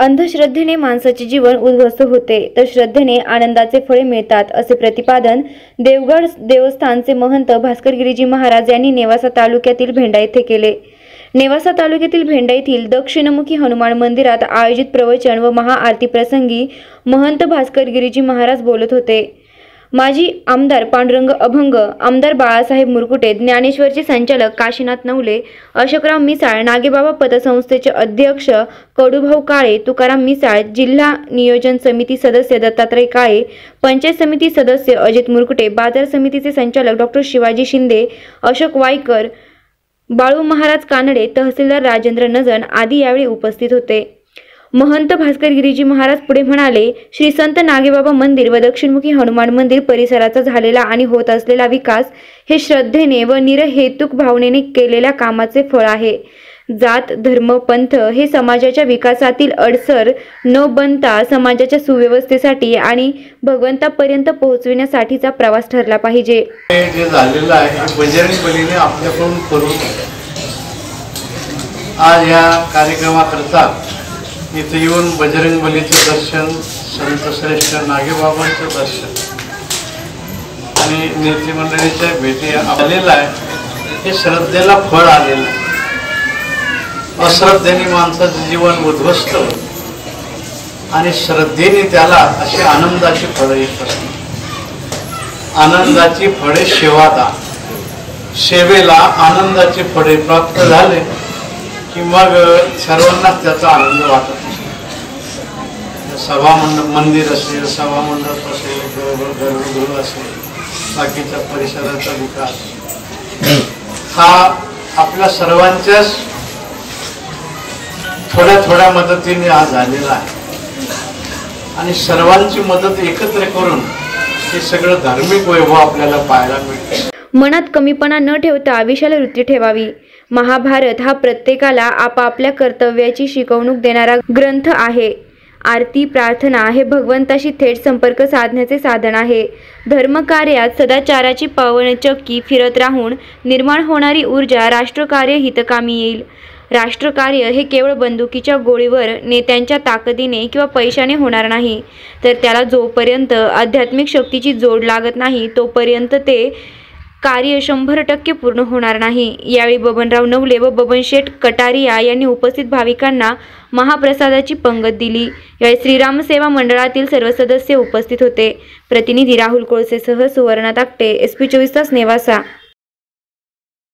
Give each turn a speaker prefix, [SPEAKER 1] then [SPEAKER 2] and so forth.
[SPEAKER 1] अंधश्रद्धेने माणसाचे जीवन उद्ध्वस्त होते. तर श्रद्धेने आनंदाचे फळे मिळतात असे प्रतिपादन देवगड देवस्थानचे महंत भास्करगिरीजी महाराज यांनी नेवासा तालुक्यातील भेंडा येथे केले. नेवासा तालुक्यातील भेंडा येथील दक्षिणमुखी हनुमान मंदिरात आयोजित प्रवचन व महाआरती प्रसंगी महंत भास्करगिरीजी महाराज बोलत होते. माजी आमदार पांडुरंग अभंग आमदार बाळासाहेब मुरकुटे ज्ञानेश्वरचे संचालक काशीनाथ नवले अशोकराव मिसाळ नागेबाबा पतसंस्थेचे अध्यक्ष कडूभाऊ काळे तुकाराम मिसाळ जिल्हा नियोजन समिती सदस्य दत्तात्रय काळे पंचायत समिती सदस्य अजित मुरकुटे बाजार समितीचे संचालक डॉक्टर शिवाजी शिंदे अशोक वायकर बाळू महाराज कानडे तहसीलदार राजेंद्र नजन आदी यावेळी उपस्थित होते. महंत भास्कर गिरीजी महाराज पुढे म्हणाले श्री संत नागेबाबा मंदिर व दक्षिणमुखी हनुमान मंदिर परिसराचा झालेला आणि होत असलेला विकास हे श्रद्धेने व निरहेतुक भावनेने केलेल्या कामाचे फळ आहे. जात धर्म पंथ हे समाजाच्या विकासातील अडसर न बनता समाजाच्या सुव्यवस्थेसाठी आणि भगवंतापर्यंत पोहोचविण्यासाठीचा प्रवास ठरला पाहिजे.
[SPEAKER 2] जे झालेलं आहे बजरंग बलीने आपल्याकडून करून आज या कार्यक्रमाकरता इथे येऊन बजरंग बलीचं दर्शन संत श्रेष्ठ नागेबाबांचं दर्शन आणि नेते मंडळीच्या भेटी आलेला आहे. हे श्रद्धेला फळ आलेलं आहे. अश्रद्धेने माणसाचं जीवन उद्ध्वस्त आणि श्रद्धेने त्याला अशी आनंदाची फळं येत असतात. आनंदाची फळे सेवादान सेवेला आनंदाची फळे प्राप्त झाले. की मग सर्वांनाच त्याचा आनंद वाटत सभा मंडप मंदिर असेल सभा मंडप असेल गर- गर्भगृह असेल बाकीच्या परिसराचा विकास. हा आपल्या सर्वांच्याच थोड्या थोड्या मदतीने हा झालेला आहे. आणि सर्वांची मदत एकत्र करून हे सगळं धार्मिक वैभव आपल्याला पाहायला मिळते.
[SPEAKER 1] मनात कमीपणा न ठेवता विशाल वृत्ती ठेवावी. महाभारत हा प्रत्येकाला आपापल्या कर्तव्याची शिकवणूक देणारा ग्रंथ आहे. आरती प्रार्थना हे भगवंताशी थेट संपर्क साधण्याचे साधन आहे. धर्मकार्यात सदाचाराची पवनचक्की फिरत राहून निर्माण होणारी ऊर्जा राष्ट्रकार्य हितकामी येईल. राष्ट्रकार्य हे केवळ बंदुकीच्या गोळीवर नेत्यांच्या ताकदीने किंवा पैशाने होणार नाही. तर त्याला जोपर्यंत आध्यात्मिक शक्तीची जोड लागत नाही तोपर्यंत ते कार्य शंभर टक्के पूर्ण होणार नाही. यावेळी बबनराव नवले व बबनशेठ कटारिया यांनी उपस्थित भाविकांना महाप्रसादाची पंगत दिली. यावेळी श्रीराम सेवा मंडळातील सर्व सदस्य उपस्थित होते. प्रतिनिधी राहुल कोळसेसह सुवर्णा ताकटे एस पी चोवीस तास नेवासा.